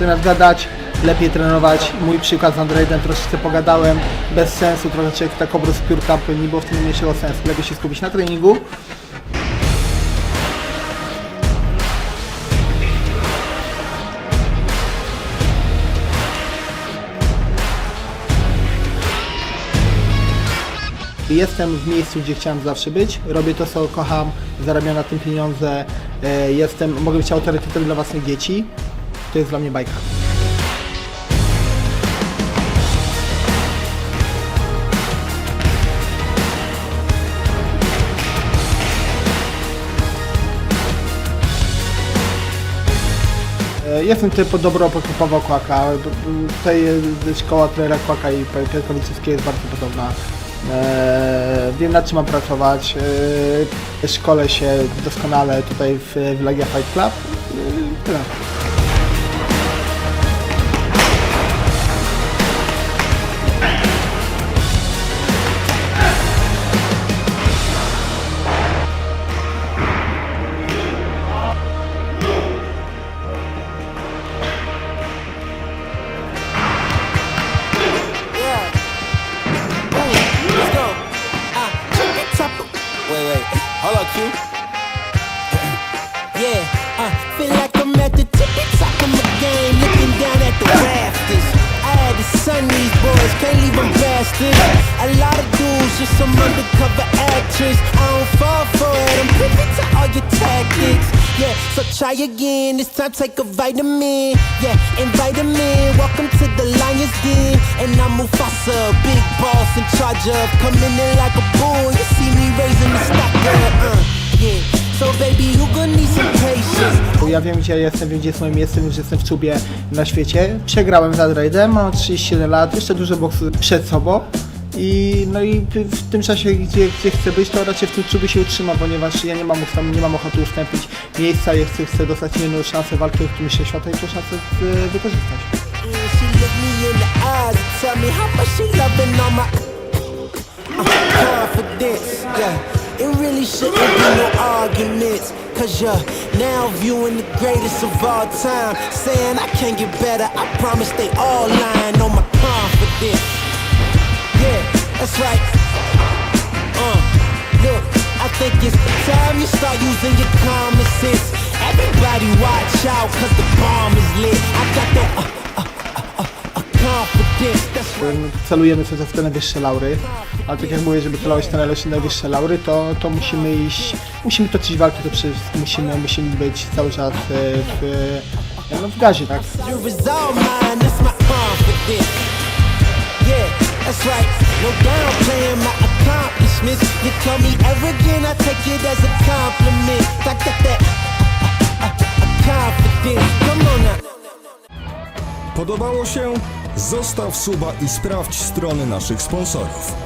zamiast gadać, lepiej trenować. Mój przykład z Androidem, troszeczkę pogadałem, bez sensu, człowiek tak obrót piórka, nie było w tym mniejszego sensu. Lepiej się skupić na treningu. Jestem w miejscu, gdzie chciałem zawsze być. Robię to, co kocham, zarabiam na tym pieniądze. E, Jestem, mogę być autorytetem dla własnych dzieci. To jest dla mnie bajka. E, Jestem pod dobro pokupowo Kłaka. Tutaj jest szkoła trenera Kłaka i Piotrkowickiej jest bardzo podobna. E, wiem nad czym mam pracować. E, szkolę się doskonale tutaj w, w Legia Fight Club. E, tyle. Can't leave them bastards. A lot of dudes, just some undercover actress. I don't fall for it, I'm privy to all your tactics. Yeah, so try again. This time take a vitamin. Yeah, invite 'em in. Welcome to the Lions Den. And I'm Mufasa, big boss in charge of coming in like a bull. You see me Ja wiem gdzie jestem, wiem gdzie jest moje miejsce, wiem, że jestem w czubie na świecie. Przegrałem z Androidem, mam 37 lat, jeszcze dużo boksu przed sobą. I no i w tym czasie, gdzie, gdzie chcę być, to raczej w tym czubie się utrzymam, ponieważ ja nie mam, nie mam ochoty ustąpić miejsca, ja chcę, chcę dostać inną szansę walki o którymś świata i tę szansę e, wykorzystać. Confidence. Yeah, it Cause you're now viewing the greatest of all time. Saying I can't get better, I promise they all lying on my confidence. Yeah, that's right. Uh, look, I think it's time you start using your common sense. Everybody watch out, cause the bomb is lit. I celujemy sobie w te najwyższe laury, ale tak jak mówię, żeby celować w te najwyższe- najwyższe laury, to, to musimy iść, musimy toczyć walki, to przede wszystkim musimy, musimy być cały czas e, w, e, no, w gazie, tak? That's right. No downplaying my accomplishments. You call me arrogant, I take it as a compliment. I got that uh, uh, uh, confidence. Come on now. Podobało się? Zostaw suba i sprawdź strony naszych sponsorów.